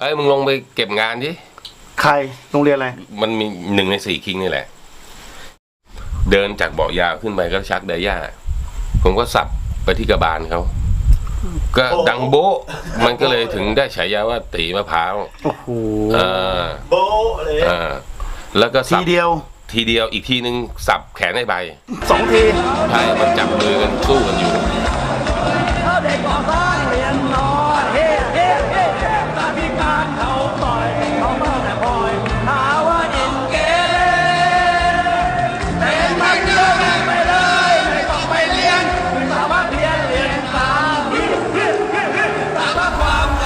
เอ้ยมึงลงไปเก็บงานดิใครโรงเรียนอะไร มันมีหนึ่งในสี่คิงนี่แหละ เดินจากเบาะยาวขึ้นไปก็ชักเดย่าผมก็สับไปที่กระบาลเขาก็ดังโบ๊ะมันก็เลยถึงได้ฉายาว่าตีมะพร้าวโอ้โหเออโบะเลยเออแล้วก็ทีสับเดียวทีเดียวอีกทีนึงสับแขนให้ใบสองที ใช่มันจับมือกันสู้กันอยู่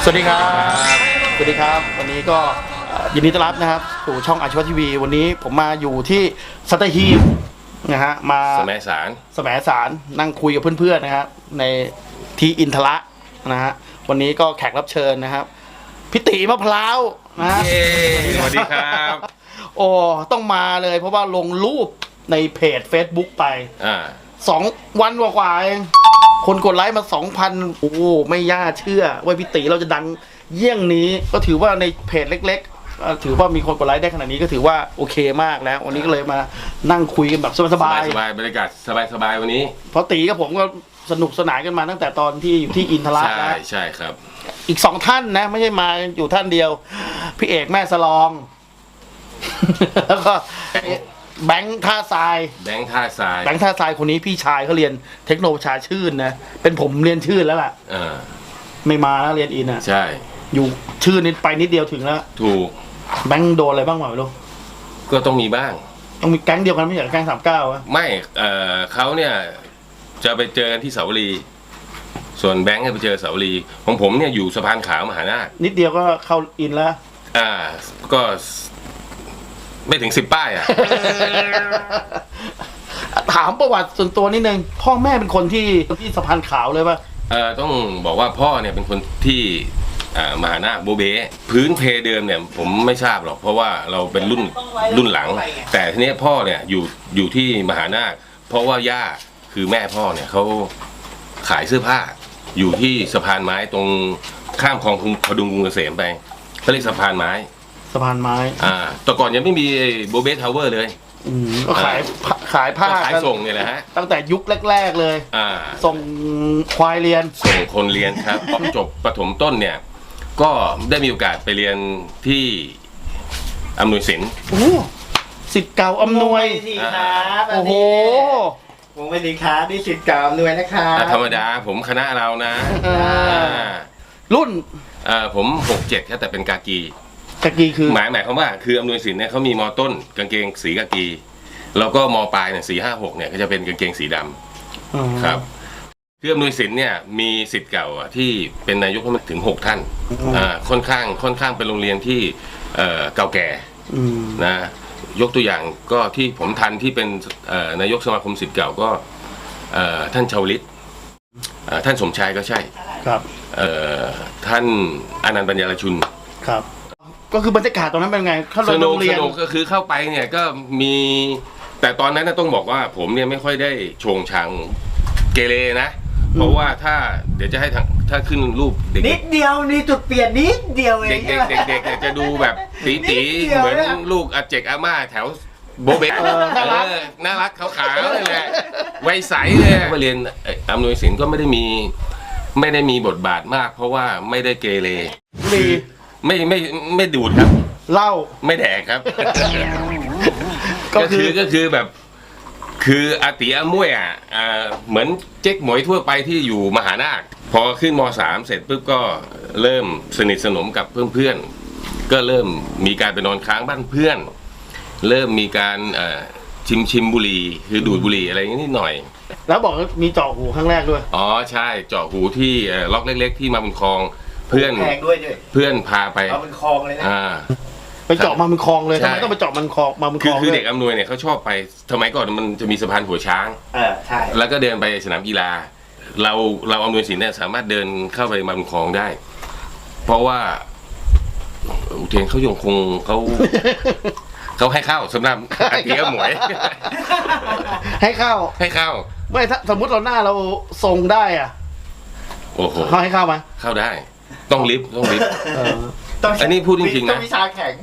สวัสดีครับ สวัสดีครับ วันนี้ก็เอ่อยินดีต้อนรับนะครับ สู่ช่องอาชีวะทีวี วันนี้ผมมาอยู่ที่สัตหีบนะฮะ มาสมัยสารแสมสารนั่งคุยกับเพื่อนๆนะครับในที่อินทระนะฮะ วันนี้ก็แขกรับเชิญนะครับพิติมะพร้าวนะฮะเย้สวัสดีครับโอ้ต้องมาเลยเพราะว่าลงรูปในเพจ Facebook ไปอ่าสองวันกว่าๆเอง คนกดไลค์มาสองพันโอ้ไม่ย่าเชื่อว่าพิติเราจะดังเยี่ยงนี้ก็ถือว่าในเพจเล็กๆเอ่อถือว่ามีคนกดไลค์ได้ขนาดนี้ก็ถือว่าโอเคมากแล้ว วันนี้ก็เลยมานั่งคุยกันแบบสสบาบายยสบายบรรยากาศสบายสบายวันนี้ๆเพราะตีกับผมก็สนุกสนานกันมาตั้งแต่ตอนที่อยู่ที่อินทราใช่นะใช่ครับ อีกสองท่านนะ ไม่ใช่มาอยู่ท่านเดียว พี่เอกแม่สลอง แล้วก็ แบงค์ท่าทราย แบงค์ท่าทรายแบงค์ท่าทรายคนนี้พี่ชายเขาเรียนเทคโนประชาชื่นนะ เป็นผมเรียนชื่นแล้วล่ะอ่าไม่มาแล้วเรียนอินอะ ใช่ อยู่ชื่อนิดไปนิดเดียวถึงแล้ว ถูกแบงค์โดนอะไรบ้างวะไม่รู้ก็ต้องมีบ้าง ต้องมีแก๊งเดียวกันไม่ใช่เหรอแก๊งสามเก้าวะไม่เอ่อเขาเนี่ยจะไปเจอกันที่เสาวรี ส่วนแบงค์เนี่ยไปเจอเสาวรี ของผมเนี่ยอยู่สะพานขาวมหานาคนิดเดียวก็เข้าอินแล้ว อ่า ก็ ไม่ถึงสิบป้ายอะ ถามประวัติส่วนตัวนิดนึง พ่อแม่เป็นคนที่ที่สะพานขาวเลยป่ะ เอ่อต้องบอกว่าพ่อเนี่ยเป็นคนที่อ่ามหานาคโบเบพื้นเพเดิมเนี่ยผมไม่ทราบหรอก เพราะว่าเราเป็นรุ่นรุ่นหลัง แต่ทีเนี้ยพ่อเนี่ยอยู่อยู่ที่มหานาค เพราะว่าย่าคือแม่พ่อเนี่ยเขาขายเสื้อผ้า อยู่ที่สะพานไม้ตรงข้ามคลองพดุงกรุงเกษมไปเขาเรียกสะพานไม้สะพานไม้อ่าแต่ก่อนยังไม่มีโบเบทาวเวอร์เลย อืมก็ขายขายผ้าก็ขายกันส่งเนี่ยแหละฮะ ตั้งแต่ยุคแรก ๆ เลย อ่า ส่งควายเรียน ส่งคนเรียนครับพอจบประถมต้นเนี่ย ก็ได้มีโอกาสไปเรียนที่อำนวยศิลป์โอ้โหสิทธิ์เก่าอำนวยสิครับโอ้โห วงไม่ดีครับนี่สิทธิ์เก่าอำนวยนะครับ อะธรรมดาผมคณะเรานะอ่า อ่ารุ่น อ่าผมหกเจ็ดครับแต่เป็นกากี ตะกี้คือ หมายหมายความว่าคืออำนวยศิลป์เนี่ยเขามีมอต้นกางเกงสีกากี แล้วก็มอปลายเนี่ยสี่ห้าหกเนี่ยก็จะเป็นกางเกงสีดำอ๋อครับคืออำนวยศิลป์เนี่ยมีสิทธิ์เก่าอะที่เป็นนายกรัฐมนตรีถึงหกท่านอ่าค่อนข้างค่อนข้างเป็นโรงเรียนที่เอ่อเก่าแก่ อืม นะยกตัวอย่างก็ที่ผมทันที่เป็นเอ่อนายกสมาคมสิทธิ์เก่าก็เอ่อท่านชาวลิตเอ่อท่านสมชายก็ใช่ครับ เอ่อท่านอนันต์ปัญญารชุน ครับ ก็คือบรรยากาศตรงนั้นเป็นไงเข้าสนุโรกงเรีสยน นุกก็คือเข้าไปเนี่ยก็มีแต่ตอนนั้นนะต้องบอกว่าผมเนี่ยไม่ค่อยได้โชงชังเกเรนะ เพราะว่าถ้าเดี๋ยวจะให้ทางถ้าขึ้นรูปเด็กนิดเดียวนี่จุดเปลี่ยนนิดเดียวเอเด็งกเด็กเด็กเด็กๆจะดูแบบตีตีนิดเดียวเหมือนเนี่ยลูกอาเจกอาม่าแถวโบเบกเออน่ารักเออน่ารักขาวๆเลยแหละวัยใสเลยมาเรียนเอ่ออำนวยศิลป์ก็ไม่ได้มีไม่ได้มีบทบาทมาก เพราะว่าไม่ได้เกเรมี ไม่ไม่ไม่ดูดครับ เหล้า ไม่แดกครับ ก็ก็คืคือ อก็คือแบบ คืออาติอามวยอะอ่าเหมือนเจ๊กหมวยทั่วไปที่อยู่มหานาคพอขึ้นมสามเสร็จปุ๊บก็เริ่มสนิทสนมกับเพื่อนๆ ก็เริ่มมีการไปนอนค้างบ้านเพื่อน เริ่มมีการเอ่อชิมชิมบุหรี่คือดูดบุหรี่อะไรอย่างนี้นิดหน่อย แล้วบอกว่ามีเจาะหูครั้งแรกด้วย อ๋อใช่เจาะหูที่เอ่อล็อกเล็ก ๆ ที่มาบุญคลอง เพื่อนแพงด้วยด้วยเพื่อนพาไปเอาเป็นคลองเลยนะอ่า ไปเจาะมามันคลองเลยใช่ ทำไมต้องไปเจาะมันคลองมามันคคืลอองคือด้วเด็ยกอำนวยเนี่ยเขาชอบไปสมัยก่อนมันจะมีสะพานหัวช้าง เออใช่แล้วก็เดินไปสนามกีฬา เราเราอำนวยสินเนี่ยสามารถเดินเข้าไปมาบุญคลองได้ เพราะว่าอุเทนเขายังคงเขาเขาให้เข้าสำหรับอาเตียหมวย ให้เข้าให้เข้า ไม่ถ้าสมมติเราหน้าเราทรงได้อะโอ้โหเขาให้เข้าไหมเข้าได้ ต้องลิฟต์ต้องลิฟต์ เออต้องอันนี้พูดจริงๆนะ ต้องวิชาแข็ง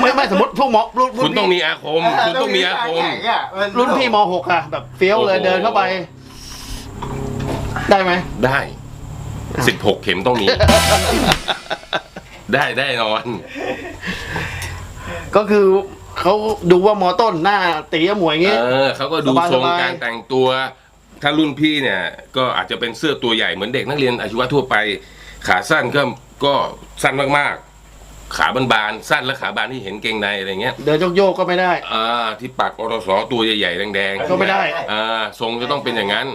ไม่ไม่สมมติพวกหมอรุ่นรุ่คุนณต้องพี่มีอาคม คุณต้องมีอาคมแข็งอะมัรุ่นพี่มหกอะแบบเฟี้ยวเลยโอ้โห เดินเข้าไป ได้ไหมได้สิบหกเข็มต้องมี ได้ได้นอน ก็คือเขาดูว่ามอต้นหน้าตีอะหมวยอย่างงี้ เออเขาก็ดูสบายๆทรงการแต่งตัว ถ้ารุ่นพี่เนี่ย ก็อาจจะเป็นเสื้อตัวใหญ่เหมือนเด็กนักเรียนอาชีวะทั่วไป ขาสั้นก็ก็สั้นมากๆ ขาบานๆสั้นและขาบานที่เห็นเกงในอะไรเงี้ยเดินโยกๆก็ไม่ได้ อ่าที่ปักอรสตัวใหญ่ๆแดงๆก็ไม่ได้ อ่าทรงจะต้องเป็นอย่างนั้น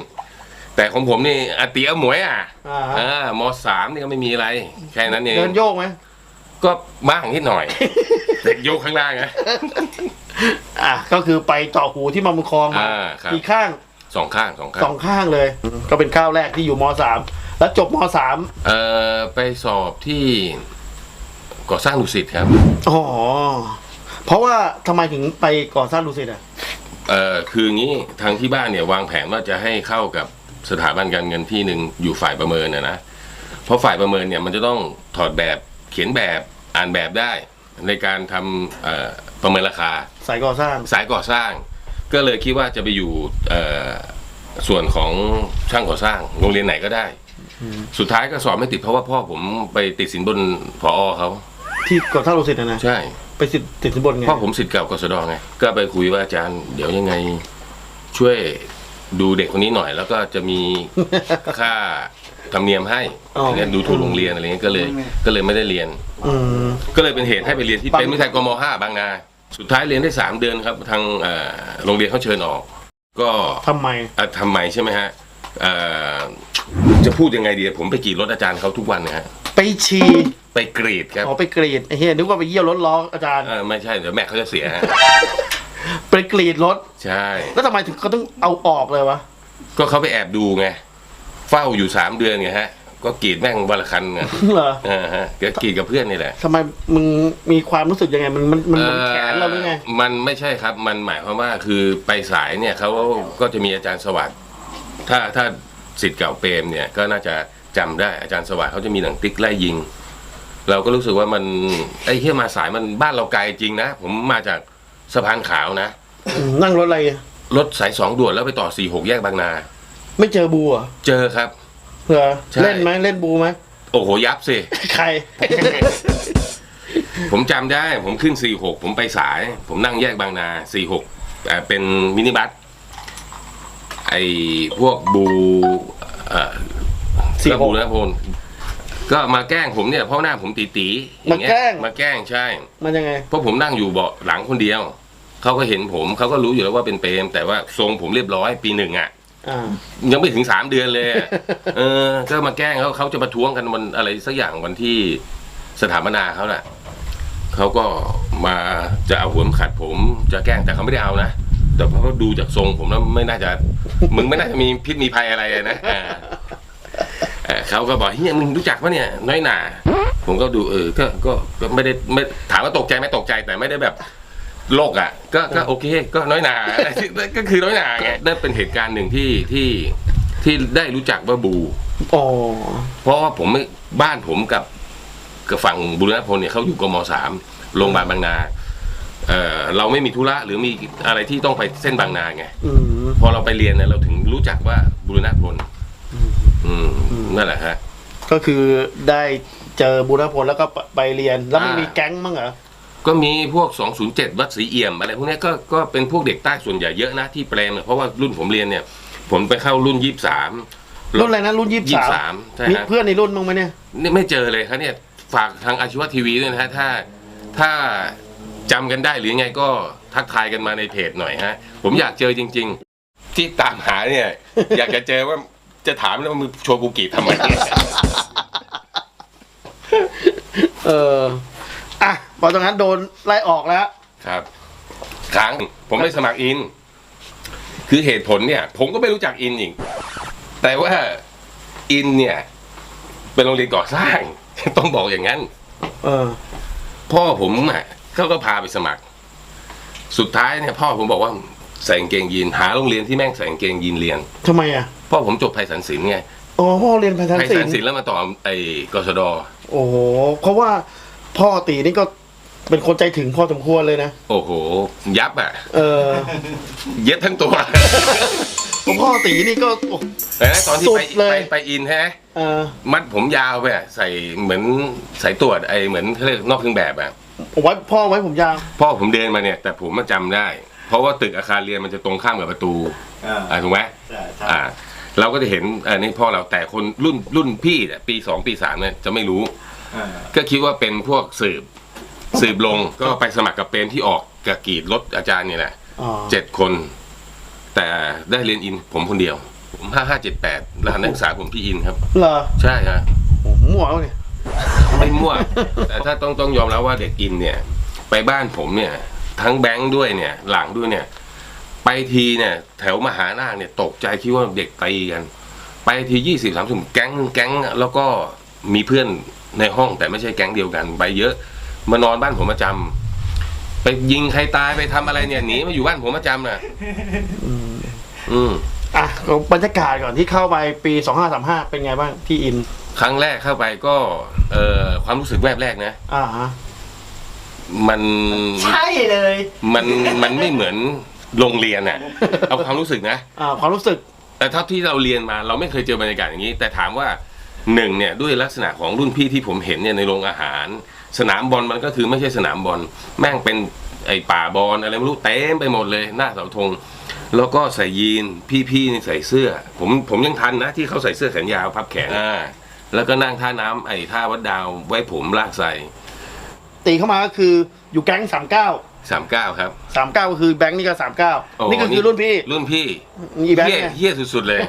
แต่ของผมนี่อาเตียหมวยอะอ่าอ่ามสามนี่ก็ไม่มีอะไร แค่นั้นเอง เดินโยกไหมก็บ้างนิดหน่อย เด็กโยกข้างล่างนะ อะก็คือไปเจาะหูที่มามุคลองมาอ่าครับ กี่ข้างสองข้างสองข้าสองงข้างเลย ก็เป็นข้าวแรกที่อยู่มสาม แล้วจบมสามเอ่อไปสอบที่ก่อสร้างดุสิตครับ อ๋อ เพราะว่าทำไมถึงไปก่อสร้างดูสิตอะ เอ่อคืองี้ทางที่บ้านเนี่ยวางแผนว่าจะให้เข้ากับสถาบันการเงินที่หนึ่งอยู่ฝ่ายประเมินนะนะเพราะฝ่ายประเมินเนี่ยมันจะต้องถอดแบบเขียนแบบอ่านแบบได้ ในการทำเอ่อประเมินราคา สายก่อสร้าง สายก่อสร้าง ก็เลยคิดว่าจะไปอยู่เอ่อส่วนของช่างก่อสร้างโรงเรียนไหนก็ได้ สุดท้ายก็สอบไม่ติดเพราะว่าพ่อผมไปติดสินบนพอเขาที่ก่อสร้างดูสิตนะนะใช่ ไปติดติดสินบนไงพ่อผมสิทธิ์เก่ากศดไงก็ไปคุยว่าอาจารย์ เดี๋ยวยังไง ช่วยดูเด็กคนนี้หน่อย แล้วก็จะมีค่าธรรมเนียมให้อ๋อเรียนดูทุนโรงเรียนอะไรเงี้ยก็เลย ก็เลยไม่ได้เรียนอืมก็เลยเป็นเหตุให้ไปเรียนที่บางเป็นวิทยากรมห้าบางนาสุดท้ายเรียนได้สามเดือนครับ ทางเอ่อโรงเรียนเขาเชิญออก ก็ทำไมอะทำไมใช่ไหมฮะเอ่อ จะพูดยังไงดีผมไปกรีดรถอาจารย์เขาทุกวันนะฮะไปฉี่ไปกรีดครับอ๋อไปกรีดไอ้เฮียนึกว่าไปเยี่ยวรถล้ออาจารย์เออไม่ใช่เดี๋ยวแม่เขาจะเสียฮะไปกรีดรถใช่ แล้วทำไมถึงเขาต้องเอาออกเลยวะก็เขาไปแอบดูไงเฝ้าอยู่สามเดือนไงฮะ ก็กรีดแม่งวันละคันไงเหรอเออฮะก็กรีดกับเพื่อนนี่แหละทำไมมึงมีความรู้สึกยังไงมันมันมันมันแขนเราหรือไงมันไม่ใช่ครับ มันหมายความว่าคือไปสายเนี่ยเขาก็จะมีอาจารย์สวัสดิ์ ถ้าถ้าสิทธิ์เก่าเปรมเนี่ยก็น่าจะจำได้อาจารย์สวัสดิ์เขาจะมีหนังติ๊กไล่ยิง เราก็รู้สึกว่ามันไอ้เฮียมาสายมันบ้านเราไกลจริงนะ ผมมาจากสะพานขาวนะอืมนั่งรถอะไรอะรถสายสองด่วนแล้วไปต่อสี่หกแยกบางนา ไม่เจอบูเหรอะเจอครับ เหรอใช่ เล่นไหมเล่นบูไหมโอ้โหยับสิ ใคร ผมจำได้ผมขึ้น 46 ผมไปสาย ผมนั่งแยกบางนา 46อ่าเป็นมินิบัส ไอพวกบูเอ่อ46ก็บูนะพลก็มาแกล้งผมเนี่ยเพราะหน้าผมตีตีๆอย่างเงี้ยมาแกล้ง มาแกล้งใช่ มันยังไง เพราะผมนั่งอยู่เบาะหลังคนเดียว เขาก็เห็นผมเขาก็รู้อยู่แล้วว่าเป็นเปรมแต่ว่าทรงผมเรียบร้อยปีหนึ่งอะ อ่า ยังไม่ถึงสามเดือนเลยอะเออ ก็มาแกล้งเขาเขาจะประท้วงกันวันอะไรสักอย่างวันที่สถาปนาเขาน่ะเขาก็มาจะเอาหัวมนขัดผม จะแกล้งแต่เขาไม่ได้เอานะ แต่เพราะว่าดูจากทรงผมแล้วไม่น่าจะ มึงไม่น่าจะมีพิษมีภัยอะไรอะนะอ่าเอ่อเขาก็บอกเฮียมึงรู้จักปะเนี่ย น้อยหนา ผมก็ดูเออก็ก็ก็ไม่ได้ไม่ถามว่าตกใจไหมตกใจแต่ไม่ได้แบบโลกอะ ก็ก็โอเค ก็น้อยหนา ก็คือน้อยหนาไงนั่นเป็นเหตุการณ์หนึ่งที่ที่ที่ได้รู้จักว่าบู อ๋อ เพราะว่าผมไม่บ้านผมกับกับฝั่งบุรณพลเนี่ยเขาอยู่กมสามโรงพยาบาลบางนา เออเราไม่มีธุระหรือมีอะไรที่ต้องไปเส้นบางนาไงอืม พอเราไปเรียนเนี่ยเราถึงรู้จักว่าบุรณพลอืมนั่นแหละฮะ ก็คือได้เจอบุรพลแล้วก็ไปเรียนแล้วมันอ่ามี มีแก๊งมั้งเหรอก็มีพวก 207 วัดศรีเอี่ยมอะไรพวกเนี้ยก็ก็เป็นพวกเด็กใต้ส่วนใหญ่เยอะนะที่เปรมเนี่ยเพราะว่ารุ่นผมเรียนเนี่ย ผมไปเข้ารุ่น 23 รุ่นอะไรนะรุ่นยี่สิบยี่สาสามมใช่มีฮะเพื่อนในรุ่นมั้งไหมเนี่ย นี่ไม่เจอเลยครับเนี่ยฝากทางอาชีวะทีวีด้วยนะฮะถ้าถ้า จำกันได้หรือยังไงก็ทักทายกันมาในเพจหน่อยฮะ ผมอยากเจอจริง ๆ ที่ตามหาเนี่ย อยากจะเจอว่าจะถามแล้วว่ามึงโชว์กูกีทำไมเนี่ยเอออะพอตรงนั้นโดนไล่ออกแล้ว ครับครั้งผมไปสมัครอิน คือเหตุผลเนี่ย ผมก็ไม่รู้จักอินอีกแต่ว่าอินเนี่ย เป็นโรงเรียนก่อสร้าง ต้องบอกอย่างนั้น เออ พ่อผมอะ เขาก็พาไปสมัคร สุดท้ายเนี่ยพ่อผมบอกว่าใส่กางเกงยีนหาโรงเรียนที่แม่งใส่กางเกงยีนเรียนทำไมอะพ่อผมจบไพศาลศิลป์ไงอ๋อพ่อเรียนภาษาไพศิศาลลป์ศิลป์แล้วมาต่อไอ้กศดโอ้โหเพราะว่าพ่อตีนี่ก็เป็นคนใจถึงพอสมควรเลยนะโอ้โห ยับอะ เออเย็ดทั้งตัวเพราะพ่อตีนี่ก็โอ้ แต่นะตอนที่สุไปดเลย ไปไปอินใช่ไหมเออมัดผมยาวไปอะใส่เหมือนสายตรวจไอเหมือนเขาเรียกนอกเครื่องแบบอะ ผมไว้พ่อไว้ผมยาวพ่อผมเดินมาเนี่ย แต่ผมมาจำได้ เพราะว่าตึกอาคารเรียนมันจะตรงข้ามกับประตูอ่าอ่าถูกไหมใช่ใช่อ่า เราก็จะเห็นอันนี้พ่อเราแต่คนรุ่นรุ่นพี่เนี่ยปีสองปีสามเนี่ยจะไม่รู้ อ่าก็คิดว่าเป็นพวกสืบ สืบลงก็ไปสมัครกับเป็นที่ออกกับกรีดรถอาจารย์เนี่ยแหละ อ๋อเจ็ดคน แต่ได้เรียนอินผมคนเดียว ผมห้าห้าเจ็ดแปดรหัสนักศึกษาผมพี่อินครับ เหรอใช่ฮะโอ้โหมั่วแล้วเนี่ย ไม่มั่ว แต่ถ้าต้องต้องยอมรับว่าเด็กอินเนี่ย ไปบ้านผมเนี่ย ทั้งแบงค์ด้วยเนี่ย หลังด้วยเนี่ย ไปทีเนี่ย แถวมหานาคเนี่ยตกใจคิดว่าเด็กตีกัน ไปทียี่สิบสามสิบแก๊งแก๊งแล้วก็มีเพื่อนในห้องแต่ไม่ใช่แก๊งเดียวกัน ไปเยอะมานอนบ้านผมประจำไปยิงใครตายไปทำอะไรเนี่ยหนีมาอยู่บ้านผมประจำน่ะ อืม อะก็บรรยากาศก่อนที่เข้าไปปีสองห้าสามห้าเป็นไงบ้างที่อิน ครั้งแรกเข้าไปก็ เอ่อความรู้สึกแวบแรกนะ อ่าฮะมันใช่เลยมันมันไม่เหมือนโรงเรียนอะ เอาความรู้สึกนะ อ่าความรู้สึก แต่เท่าที่เราเรียนมาเราไม่เคยเจอบรรยากาศอย่างนี้ แต่ถามว่าหนึ่งเนี่ยด้วยลักษณะของรุ่นพี่ที่ผมเห็นเนี่ยในโรงอาหาร สนามบอลมันก็คือไม่ใช่สนามบอลแม่งเป็นไอ้ป่าบอลอะไรไม่รู้เต็มไปหมดเลยหน้าเสาธงแล้วก็ใส่ยีนพี่ๆนี่ใส่เสื้อ ผมผมยังทันนะที่เขาใส่เสื้อแขนยาวพับแขนอ่า แล้วก็นั่งท่าน้ำไอ้ท่าวัดดาวไว้ผมลากใส่ตีเข้ามาก็คืออยู่แก๊งสามเก้าสามเก้าครับสามเก้าก็คือแบงค์นี่ก็สามเก้าโอ้นี่ก็คือรุ่นพี่รุ่นพี่อีแบงค์เฮี้ยเนี่ยเฮี้ยสุดๆเลย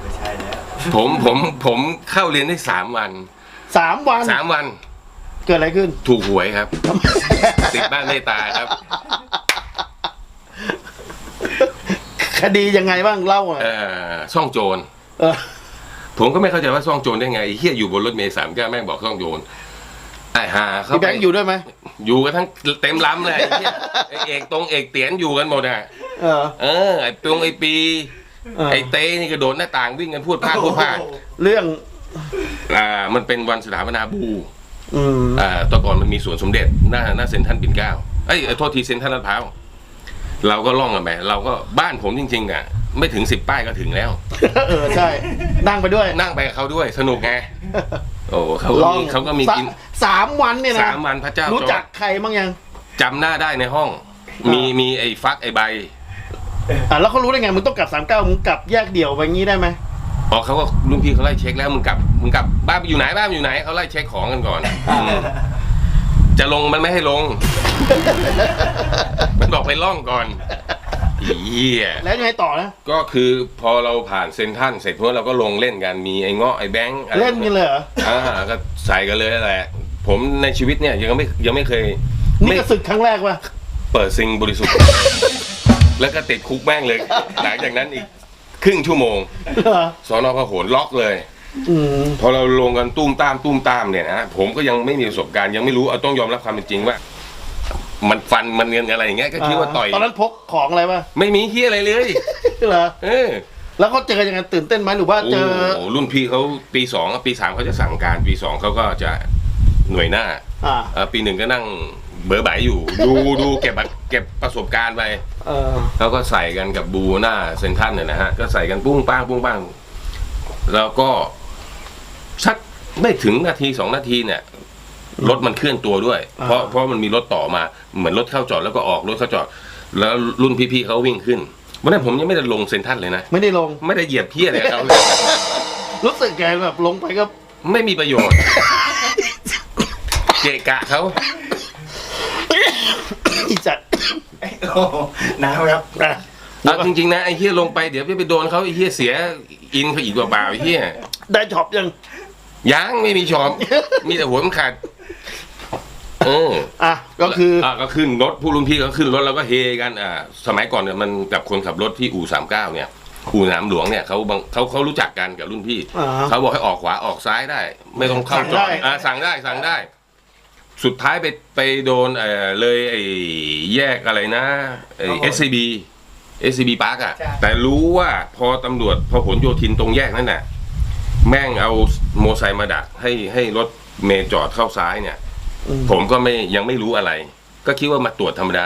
ไม่ใช่แล้ว ผมผมผมเข้าเรียนได้สามวันสามวันสามวันเกิดอะไรขึ้น ถูกหวยครับ ติดบ้านไม่ตายครับ คดียังไงบ้างเล่าอะเอ่อซ่องโจร เออ ผมก็ไม่เข้าใจว่าซ่องโจรได้ไงไอ้เฮียอยู่บนรถเมล์สามแก้วแม่งบอกซ่องโจรไอ้ห่าเขาพี่แบงค์อยู่ด้วยไหมอยู่กันทั้งเต็มล้ำเลยไอ้เหี้ยไอ้เอกตรงเอกเตียนอยู่กันหมดอะเออ เออไอ้ปงไอ้ปี เออ ไอ้เต้นี่กระโดดหน้าต่างวิ่งกันพูดพลาดพูดพลาดเรื่อง อ่ามันเป็นวันสถาปนาบู อืม อ่าแตอนก่อนมันมีสวนสมเด็จหน้าหน้าเซ็นทรัลปิ่นเกล้าเอ้ยเอ้ยโทษทีเซ็นทรัลลาดพร้าวเราก็ล่องกันไปเราก็บ้านผมจริงๆอะ ไม่ถึงสิบป้ายก็ถึงแล้ว เออใช่ นั่งไปด้วย นั่งไปกับเขาด้วยสนุกไงโอ้เขาก็ล่องมีเขาก็มีกินสสามวันเนี่ยนะสามวันพระเจ้ารู้จักจอใครบ้างยังจำหน้าได้ในห้องอ่ามีมีมีไอ้ฟักไอ้ใบอะแล้วเขารู้ได้ไงมึงต้องกลับสามเก้ามึงกลับแยกเดี่ยวไปงี้ได้ไหมอ๋อเขาก็รุ่นพี่เขาไล่เช็คแล้วมึงกลับมึงกลับบ้านอยู่ไหนบ้านอยู่ไหนเขาไล่เช็คของกันก่อนอืมจะลงมันไม่ให้ลง มันบอกไปล่องก่อน เหี้ยแล้วยังไงต่อนะ ก็คือพอเราผ่านเซนทรันเสร็จพวกเราก็ลงเล่นกันมีไอ้เงาะไอ้แบงค์อะไรเล่นกันเลยเหรอ อ่าก็ใส่กันเลยแหละ ผมในชีวิตเนี่ยยังไม่ยังไม่เคยนี่ไม่ก็ศึกครั้งแรกว่ะเปิดซิงบริสุทธิ์ แล้วก็ติดคุกแม่งเลย หลังจากนั้นอีกครึ่งชั่วโมงเหรอสอนอพหลล็อกเลย อืมพอเราลงกันตุ้มตามตุ้มตามเนี่ยนะผมก็ยังไม่มีประสบการณ์ยังไม่รู้เอาต้องยอมรับความเป็นจริงว่า มันฟันมันเงินอะไรอย่างเงี้ยก็คิดว่าต่อยตอนนั้นพกของอะไรป่ะไม่มีเฮียอะไรเลยเหรอเออแล้วเขาเจอยังไงตื่นเต้นไหมหรือว่าโอ้เจอโหรุ่นพี่เขาปีสองอะปีสามเขาจะสั่งการปีสองเขาก็จะหน่วยหน้าอ่าเอ่อปีหนึ่งก็นั่งเบอร์ใบอยู่ ดูดูเก็บเก็บประสบการณ์ไปเออแล้วก็ใส่กันกับบูหน้าเซนทรันเนี่ยนะฮะก็ใส่กันปุ้งป้างปุ้งป้างแล้วก็สักไม่ถึงนาทีสองนาทีเนี่ย รถมันเคลื่อนตัวด้วยอ่าเพราะเพราะมันมีรถต่อมา เหมือนรถเข้าจอดแล้วก็ออกรถเข้าจอด แล้วรุ่นพี่ๆเขาวิ่งขึ้นวันนั้นผมยังไม่ได้ลงเซนทรันเลยนะไม่ได้ลง ไม่ได้เหยียบเพี้ยอะไรกับเขาเลย รู้สึกแกแบบลงไปก็ไม่มีประโยชน์ เกะกะเขาอีจัดโอ้โหหนาวครับอะเอาจริงๆนะไอ้เฮียลงไปเดี๋ยวไปโดนเขาไอ้เฮียเสียอินเขาอีกเปล่าๆไอ้เฮียได้ช็อปยัง ยังไม่มีชอม มีแต่หัวมันขาดเอออะก็คืออะก็ขึ้นรถผู้รุ่นพี่ก็ขึ้นรถแล้วก็เฮกันอ่าสมัยก่อนเนี่ยมันกับคนขับรถที่อู่สามเก้าเนี่ยอู่สนามหลวงเนี่ยเขาบางเขาเขารู้จักกันกับรุ่นพี่อ่าเขาบอกให้ออกขวาออกซ้ายได้ ไม่ต้องเข้าสั่งจอได้ดอ่าสั่งได้สั่งได้ สุดท้ายไปไปโดนเอ่อเลยไอ้แยกอะไรนะไอ้ SCB SCB ปาร์กอะใช่ แต่รู้ว่าพอตำรวจพอผลโยธินตรงแยกนั่นน่ะ แม่งเอาโมอไซค์มาดักให้ให้รถเมย์จอดเข้าซ้ายเนี่ยอืม ผมก็ไม่ยังไม่รู้อะไร ก็คิดว่ามาตรวจธรรมดา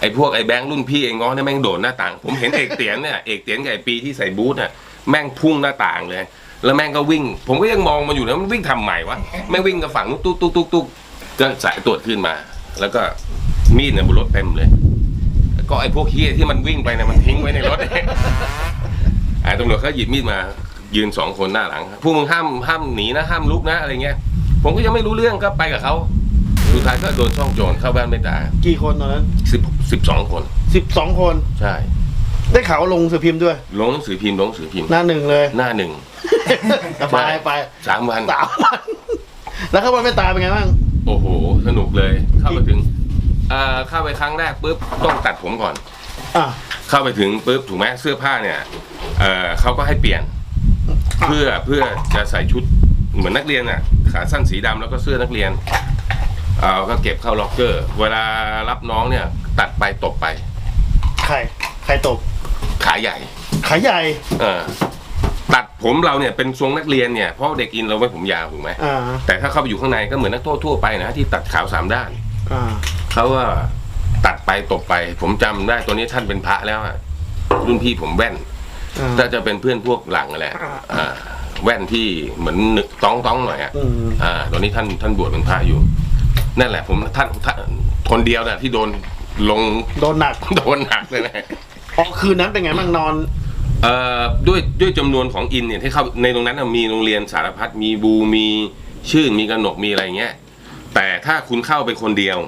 ไอ้พวกไอ้แบงค์รุ่นพี่เองง้อเนี่ยแม่งโดดหน้าต่าง ผมเห็นเอกเตียนเนี่ยเอกเตียนกับไอ้ปีที่ใส่บูทน่ะแม่งพุ่งหน้าต่างเลย แล้วแม่งก็วิ่ง ผมก็ยังมองมันอยู่นะมันวิ่งทำใหม่วะแม่งวิ่งกับฝั่งนู้ตุ๊กตุ๊กตุ๊กตุ๊กก็สายตรวจขึ้นมา แล้วก็มีดเนี่ยบนรถเต็มเลยก็ไอ้พวกเฮียที่มันวิ่งไปเนี่ยมันทิ้งไว้ในรถไอ้ตำรวจเขาหยิบมีดมายืนสองคนหน้าหลังพวกมึงห้ามห้ามหนีนะห้ามลุกนะอะไรเงี้ยผมก็ยังไม่รู้เรื่องก็ไปกับเขา สุดท้ายก็โดนช่องโจรเข้าบ้านไม่ตายกี่คนตอนนั้นสิบสิบสองคน สิบสองคน ใช่ ได้ข่าวว่าลงสือพิมพ์ด้วย ลงหนังสือพิมพ์ลงหนังสือพิมพ์หน้าหนึ่งเลย หน้าหนึ่งสบายไปสามวันสามวัน แล้วเข้าบ้านไม่ตายเป็นไงบ้าง โอ้โห สนุกเลย เข้าไปถึงเอ่อเข้าไปครั้งแรกปุ๊บต้องตัดผมก่อน อะ เข้าไปถึงปุ๊บถูกไหมเสื้อผ้าเนี่ยเอ่อเขาก็ให้เปลี่ยน เพื่อเพื่อจะใส่ชุดเหมือนนักเรียนอะ ขาสั้นสีดำแล้วก็เสื้อนักเรียน เอาก็เก็บเข้าล็อกเกอร์ เวลารับน้องเนี่ย ตัดไปตบไป ใครใครตบขาใหญ่ ขายใหญ่เออ ตัดผมเราเนี่ยเป็นทรงนักเรียนเนี่ยเพราะเด็กอินเราไว้ผมยาวถูกไหมอ่าแต่ถ้าเข้าไปอยู่ข้างในก็เหมือนนักโทษทั่วไปนะที่ตัดขาวสามด้าน อ่าเขาก็ตัดไปตบไป ผมจำได้ตัวนี้ท่านเป็นพระแล้วอะรุ่นพี่ผมแว่นอ่าน่าจะเป็นเพื่อนพวกหลังนั่นแหละอ่าอ่าแว่นที่เหมือนนึกต้องต้องหน่อยอะอืม อ่าตอนนี้ท่านท่านบวชเป็นพระอยู่ นั่นแหละ ผมท่านท่านคนเดียวนะที่โดนลง โดนหนักโดนหนักเลยนะ อ๋อคืนนั้นเป็นไงบ้างนอน เอ่อด้วยด้วยจำนวนของอินเนี่ยที่เข้าในตรงนั้นนะมีโรงเรียนสารพัดมีบูมีชื่นมีกระหนกมีอะไรเงี้ยแต่ถ้าคุณเข้าไปคนเดียว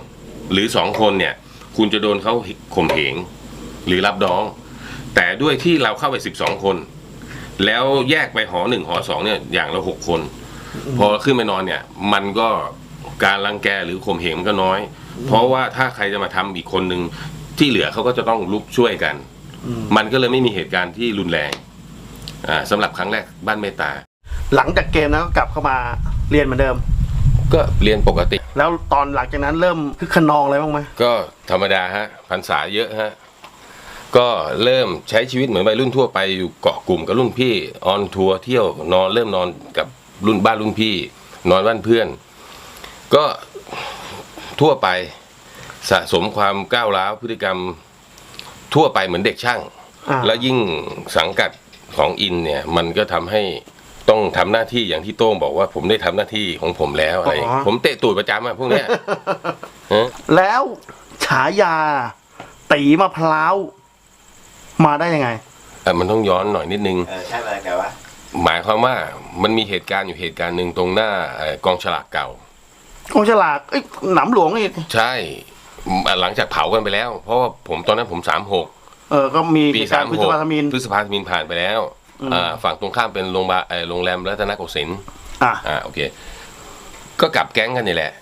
หรือสองคนเนี่ย คุณจะโดนเขาข่มเหงหรือรับน้อง แต่ด้วยที่เราเข้าไปสิบสองคน แล้วแยกไปหอหนึ่งหอสองเนี่ยอย่างละหกคน พอขึ้นไปนอนเนี่ย มันก็ การรังแกหรือข่มเหงมันก็น้อย เพราะว่าถ้าใครจะมาทำอีกคนหนึ่งที่เหลือเขาก็จะต้องลุกช่วยกัน อืมมันก็เลยไม่มีเหตุการณ์ที่รุนแรงอ่าสำหรับครั้งแรกบ้านเมตตา หลังจากเกมนั้นก็กลับเข้ามาเรียนเหมือนเดิม ก็เรียนปกติแล้วตอนหลังจากนั้นเริ่มคึกขนองอะไรบ้างไหมก็ธรรมดาฮะพรรษาเยอะฮะก็เริ่มใช้ชีวิตเหมือนวัยรุ่นทั่วไปอยู่เกาะกลุ่มกับรุ่นพี่ออนทัวร์เที่ยวนอนเริ่มนอนกับรุ่นบ้านรุ่นพี่ นอนบ้านเพื่อน ก็ทั่วไปสะสมความก้าวร้าวพฤติกรรมทั่วไปเหมือนเด็กช่าง อ่า แล้วยิ่งสังกัดของอินเนี่ย มันก็ทำให้ต้องทำหน้าที่อย่างที่โต้งบอกว่า ผมได้ทำหน้าที่ของผมแล้วอะไรอย่างเงี้ยผมเตะตูดประจำอะพวกเนี้ยฮะ แล้วฉายา ตีมะพร้าวมาได้ยังไง เอ่อมันต้องย้อนหน่อยนิดนึง เออใช่เลยแต่ว่าหมายความว่ามันมีเหตุการณ์อยู่เหตุการณ์หนึ่งตรงหน้าเอ่อกองฉลากเก่า กองฉลากเอ้ยหนำหลวงนี่ใช่อะหลังจากเผากันไปแล้ว เพราะว่าผมตอนนั้นผมสามหก เออก็มีปีเหตุกาสารมณ์พฤหษกภาธมิน พฤษภาธมินผ่านไปแล้วอืม อ่าฝั่งตรงข้ามเป็นโรงพยาบาลเอ่อโรงแรมรัตนโกสินทร์อะอ่าโอเค ก็กลับแก๊งกันนี่แหละ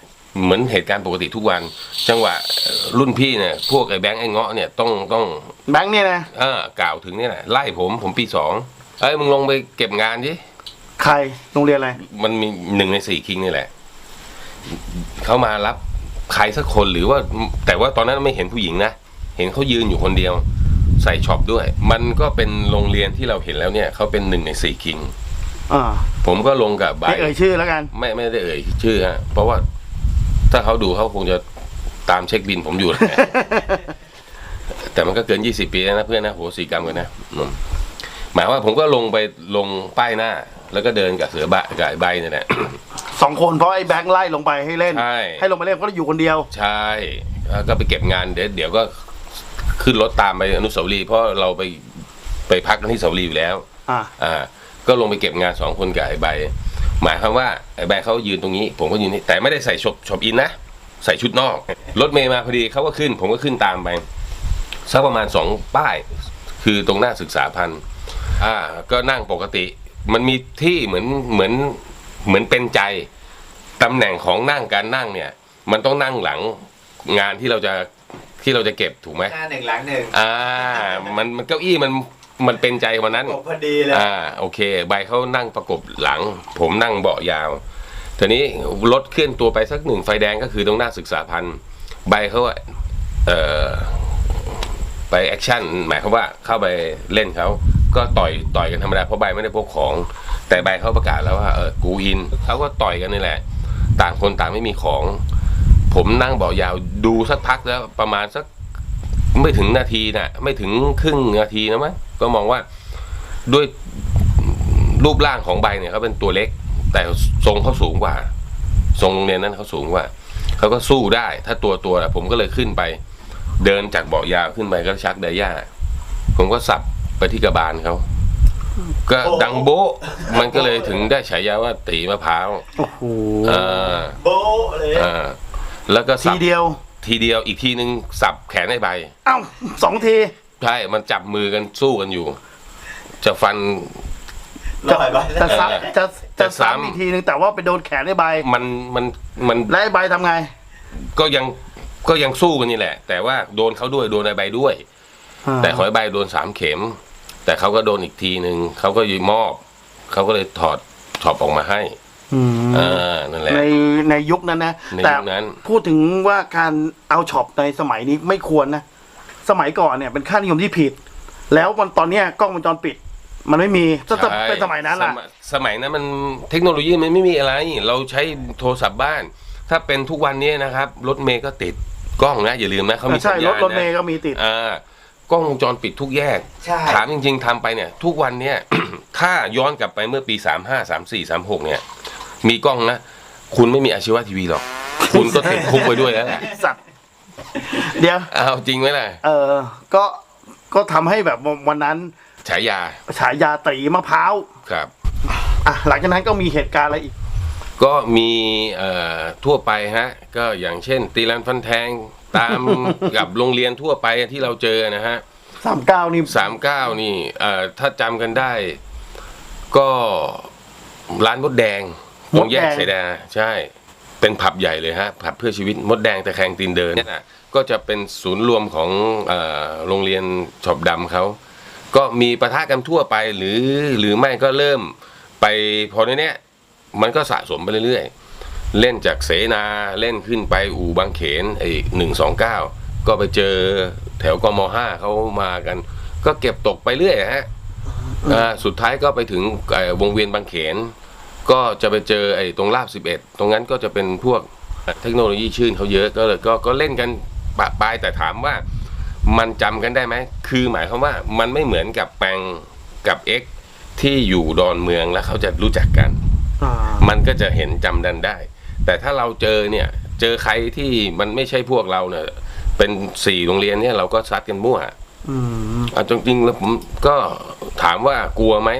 เหมือนเหตุการณ์ปกติทุกวัน จังหวะเอ่อรุ่นพี่เนี่ยพวกไอ้แบงค์ไอ้เงาะเนี่ยต้องต้องแบงค์เนี่ยนะเออกล่าวถึงเนี่ยแหละไล่ผมผมปีสองเอ้ยมึงลงไปเก็บงานดิใครโรงเรียนอะไรมันมีหนึ่งในสี่คิงนี่แหละ เขามารับใครสักคนหรือว่าแต่ว่าตอนนั้นไม่เห็นผู้หญิงนะ เห็นเขายืนอยู่คนเดียว ใส่ช็อปด้วย มันก็เป็นโรงเรียนที่เราเห็นแล้วเนี่ยเขาเป็นหนึ่งในสี่คิงอ่าผมก็ลงกับใบไม่เอ่ยชื่อแล้วกัน ไม่ไม่ได้เอ่ยชื่อฮะเพราะว่าถ้าเขาดูเขาคงจะตามเช็คบินผมอยู่แหละ แต่มันก็เกินยี่สิบปีแล้วนะเพื่อนนะโหสีกรรมกันนะอืมหมายว่าผมก็ลงไปลงป้ายหน้า แล้วก็เดินกับเสือใบกับไอ้ใบเนี่ยแหละ สองคนเพราะไอ้แบงค์ไล่ลงไปให้เล่น ใช่ ให้ลงไปเล่นก็อยู่คนเดียว ใช่แล้วก็ไปเก็บงานเดี๋ยวเดี๋ยวก็ขึ้นรถตามไปอนุสาวรีย์เพราะเราไปไปพักกันที่เสาวรีย์อยู่แล้ว อ่า อ่า ก็ลงไปเก็บงานสองคนกับไอ้ใบ หมายความว่าไอ้ใบเขายืนตรงนี้ ผมก็ยืนนี่แต่ไม่ได้ใส่ชบชบอินนะใส่ชุดนอก รถเมย์มาพอดีเขาก็ขึ้น ผมก็ขึ้นตามไปสักประมาณสองป้าย คือตรงหน้าศึกษาพันธ์อ่า ก็นั่งปกติ มันมีที่เหมือนเหมือน เหมือนเป็นใจตำแหน่งของนั่งการนั่งเนี่ย มันต้องนั่งหลังงานที่เราจะที่เราจะเก็บถูกไหมหน้าหนึ่งหลังหนึ่งอ่า มันมันเก้าอี้มันมันเป็นใจวันนั้นผมพอดีเลยอ่าโอเค ใบเขานั่งประกบหลัง ผมนั่งเบาะยาวทีนี้รถเคลื่อนตัวไปสักหนึ่งไฟแดงก็คือตรงหน้าศึกษาพันธ์ใบเขาอะเอ่อไปแอคชั่นหมายความว่าเข้าไปเล่นเขา ก็ต่อยต่อยกันธรรมดาเพราะใบไม่ได้พกของ แต่ใบเขาประกาศแล้วว่าเออกูอินเขาก็ต่อยกันนี่แหละ ต่างคนต่างไม่มีของ ผมนั่งเบาะยาวดูสักพักแล้วประมาณสักไม่ถึงนาทีน่ะ ไม่ถึงครึ่งนาทีนะมั้งก็มองว่าด้วยรูปร่างของใบเนี่ยเขาเป็นตัวเล็ก แต่ทรงเขาสูงกว่า ทรงโรงเรียนนั้นเขาสูงกว่าเขาก็สู้ได้ ถ้าตัวตัวผมก็เลยขึ้นไป เดินจากเบาะยาวขึ้นไปก็ชักไดย่าผมก็สับ ไปที่กระบาลเขา ก็ดังโบ๊ะมันก็เลยถึงได้ฉายาว่าตีมะพร้าวโอ้โหอ่าโบะเลยอ่าแล้วก็ทีสับเดียว ทีเดียวอีกทีนึงสับแขนให้ใบ เอ้าสองที ใช่ มันจับมือกันสู้กันอยู่ จะฟัน ลอยไปจะซ้ำจะจะจะซ้ำ ซ้ำอีกทีนึงแต่ว่าไปโดนแขนได้ใบ มันมันมันและไอ้ใบทำไง ก็ยังก็ยังสู้กันนี่แหละ แต่ว่าโดนเขาด้วยโดนไอ้ใบด้วย แต่ขอยใบโดนสามเข็ม แต่เขาก็โดนอีกทีหนึ่งเขาก็ยืมมอบเขาก็เลยถอดช็อปออกมาให้อืมอ่านั่นแหละ ในในยุคนั้นนะในแต่ยุคนั้น พูดถึงว่าการเอาช็อปในสมัยนี้ไม่ควรนะ สมัยก่อนเนี่ยเป็นค่านิยมที่ผิด แล้วมันตอนเนี้ยกล้องวงจรปิด มันไม่มีถ้าจะใช่เป็นสมัยนั้นล่ะ สมัยสมัยนั้นมันเทคโนโลยีมันไม่มีอะไร เราใช้โทรศัพท์บ้าน ถ้าเป็นทุกวันนี้นะครับ รถเมย์ก็ติดกล้องนะ อย่าลืมนะเขามีใช่สัญรญาถณรถเมนะย์ก็มีติด อ่า กล้องวงจรปิดทุกแยก ใช่ ถามจริง ๆทำไปเนี่ย ทุกวันเนี่ย ถ้าย้อนกลับไปเมื่อปี3 5 3 4 3 6เนี่ย มีกล้องนะ คุณไม่มีอาชีวะทีวีหรอก คุณก็ติดคุกไปด้วยแล้วแหละสัตว์เดี๋ยว เอาจริงไหมล่ะเออ ก็ก็ทำให้แบบวันนั้นฉายาฉายาตีมะพร้าวครับ อะหลังจากนั้นก็มีเหตุการณ์อะไรอีก ก็มีเอ่อทั่วไปฮะ ก็อย่างเช่น ตีรันฟันแทง ตามกับโรงเรียนทั่วไปที่เราเจอนะฮะสามเก้านี่สามเก้านี่เอ่อถ้าจำกันได้ ก็ร้านมดแดงตรงแยกเสดาใช่ เป็นผับใหญ่เลยฮะผับเพื่อชีวิตมดแดงแต่แข่งตีนเดินเนี่ยนะก็จะเป็นศูนย์รวมของเอ่อโรงเรียนช็อปดำเขา ก็มีประทะกันทั่วไปหรือหรือไม่ก็เริ่มไปพอในเนี้ยมันก็สะสมไปเรื่อยๆ เล่นจากเสนาเล่นขึ้นไปอู่บางเขนไอ้หนึ่งสองเก้าก็ไปเจอแถวกมห้าเขามากัน ก็เก็บตกไปเรื่อยฮะอ่าสุดท้ายก็ไปถึงเอ่อวงเวียนบางเขน ก็จะไปเจอไอ้ตรงลาบสิบเอ็ดตรงนั้นก็จะเป็นพวกเทคโนโลยีชื่นเขาเยอะก็เลยก็ก็เล่นกันปะปายแต่ถามว่ามันจำกันได้ไหม คือหมายความว่ามันไม่เหมือนกับแปงกับเอ็กที่อยู่ดอนเมืองแล้วเขาจะรู้จักกันอ่ามันก็จะเห็นจำดันได้ แต่ถ้าเราเจอเนี่ย เจอใครที่มันไม่ใช่พวกเราเนี่ย เป็นสี่โรงเรียนเนี่ยเราก็ซัดกันมั่วอืมเอาจริงๆแล้วผมก็ถามว่ากลัวไหม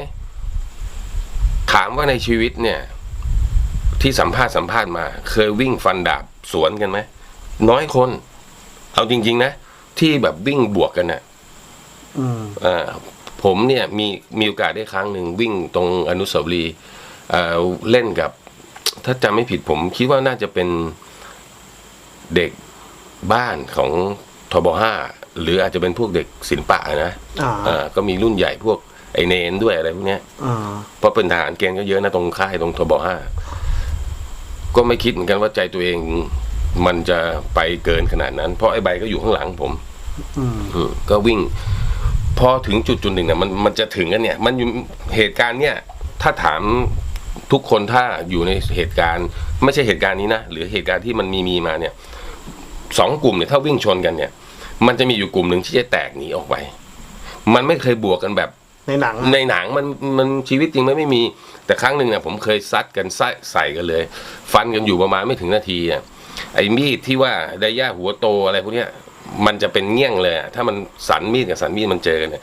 ถามว่าในชีวิตเนี่ย ที่สัมภาษณ์สัมภาษณ์มา เคยวิ่งฟันดาบสวนกันไหมน้อยคน เอาจริง ๆ นะ ที่แบบวิ่งบวกกันน่ะอืมอ่าผมเนี่ยมีมีโอกาสได้ครั้งหนึ่งวิ่งตรงอนุสาวรีย์เอ่อเล่นกับ ถ้าจำไม่ผิดผมคิดว่าน่าจะเป็นเด็กบ้านของทบห้าหรืออาจจะเป็นพวกเด็กศิลปะนะอ่าอ่าก็มีรุ่นใหญ่พวกไอเนนด้วยอะไรพวกเนี้ย อ่าเพราะเป็นทหารเกณฑ์ก็เยอะนะตรงค่ายตรงทบห้าก็ไม่คิดเหมือนกันว่าใจตัวเองมันจะไปเกินขนาดนั้น เพราะไอ้ใบก็อยู่ข้างหลังผม อืมอืมก็วิ่ง พอถึงจุดจุดหนึ่งเนี่ยมันมันจะถึงกันเนี่ย มันอยู่เหตุการณ์เนี่ย ถ้าถาม ทุกคนถ้าอยู่ในเหตุการณ์ ไม่ใช่เหตุการณ์นี้นะหรือเหตุการณ์ที่มันมีมีมาเนี่ยสองกลุ่มเนี่ยถ้าวิ่งชนกันเนี่ย มันจะมีอยู่กลุ่มหนึ่งที่จะแตกหนีออกไป มันไม่เคยบวกกันแบบในหนังในหนังมันมันชีวิตจริงมันไม่มี แต่ครั้งหนึ่งเนี่ยผมเคยซัดกันใส่ใส่กันเลย ฟันกันอยู่ประมาณไม่ถึงนาทีอะไอ้มีดที่ว่าไดย่าหัวโตอะไรพวกเนี้ยมันจะเป็นเงี้ยงเลยอะถ้ามันสันมีดกับสันมีดมันเจอกันเนี่ย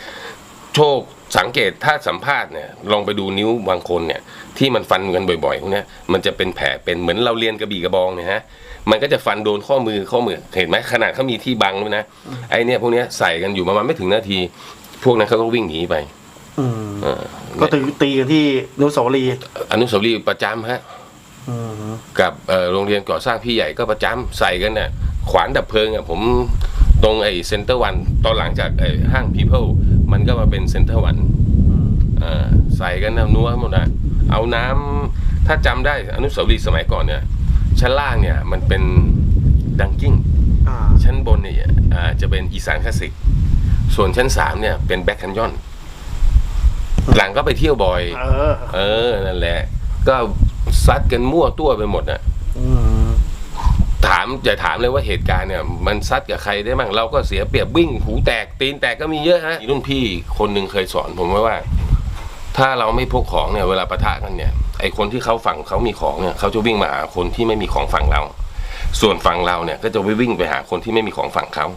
โชคสังเกตถ้าสัมภาษณ์เนี่ยลองไปดูนิ้วบางคนเนี่ยที่มันฟันกันบ่อยๆพวกเนี้ยมันจะเป็นแผลเป็นเหมือนเราเรียนกระบี่กระบองเนี่ยฮะมันก็จะฟันโดนข้อมือข้อมือเห็นไหมขนาดเขามีที่บังด้วยนะไอเนี่ยพวกเนี้ยใส่กันอยู่ประมาณไม่ถึงนาที พวกนั้นเขาก็วิ่งหนีไปอืมเออก็ตีตีกันที่อนุสาวรีย์อนุสาวรีย์ประจำฮะอืมกับเอ่อโรงเรียนก่อสร้างพี่ใหญ่ก็ประจำใส่กันน่ะขวานดับเพลิงอะผมตรงไอ้เซ็นเตอร์วันตอนหลังจากไอ้ห้างพีเพิล มันก็มาเป็นเซ็นเตอร์วันอืมอ่าใส่กันนะนัวหมดอะเอาน้ำถ้าจำได้อนุสาวรีย์สมัยก่อนเนี่ย ชั้นล่างเนี่ยมันเป็นดังกิ้งอ่าชั้นบนเนี่ยอ่าจะเป็นอีสานคลาสสิก ส่วนชั้นสามเนี่ยเป็นแบ็คแคนยอน หลังก็ไปเที่ยวบ่อยเออเออ นั่นแหละ ก็ซัดกันมั่วตัวไปหมดน่ะอืม ถามอย่าถามเลยว่าเหตุการณ์เนี่ยมันซัดกับใครได้บ้างเราก็เสียเปรียบวิ่งหูแตกตีนแตกก็มีเยอะฮะรุ่นพี่คนหนึ่งเคยสอนผมไว้ว่า ถ้าเราไม่พกของเนี่ยเวลาปะทะกันเนี่ยไอคนที่เขาฝั่งเขามีของเนี่ยเขาจะวิ่งมาหาคนที่ไม่มีของฝั่งเรา ส่วนฝั่งเราเนี่ยก็จะวิ่งไปหาคนที่ไม่มีของฝั่งเขา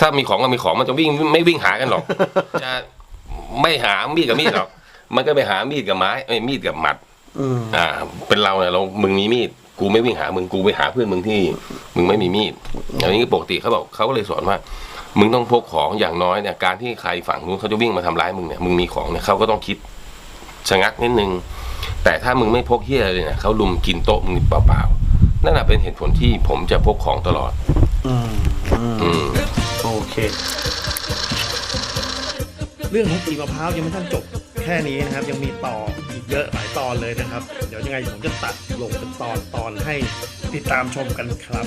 ถ้ามีของก็มีของมันจะวิ่งไม่วิ่งหากันหรอก จะไม่หามีดกับมีดหรอกมันก็ไปหามีดกับไม้ไอ้ยมีดกับหมัดอืมอ่า เป็นเราเนี่ยเรามึงมีมีด กูไม่วิ่งหามึงกูไปหาเพื่อนมึงที่มึงไม่มีมีดอย่างนี้ปกติเขาบอกเขาก็เลยสอนว่า มึงต้องพกของอย่างน้อยเนี่ยการที่ใครฝั่งนู้นเขาจะวิ่งมาทำร้ายมึงเนี่ยมึงมีของเนี่ยเขาก็ต้องคิดชะงักนิดนึงแต่ถ้ามึงไม่พกเฮียเลยเนี่ยเขาลุมกินโต๊ะมึงเปล่าๆนั่นแหะเป็นเหตุผลที่ผมจะพกของตลอด อืมอืมอืมโอเค เรื่องของปีมะพร้าวยังไม่ทันจบ แค่นี้นะครับ ยังมีต่ออีกเยอะหลายตอนเลยนะครับ เดี๋ยวยังไงผมจะตัดลงเป็นตอนตอนให้ติดตามชมกันครับ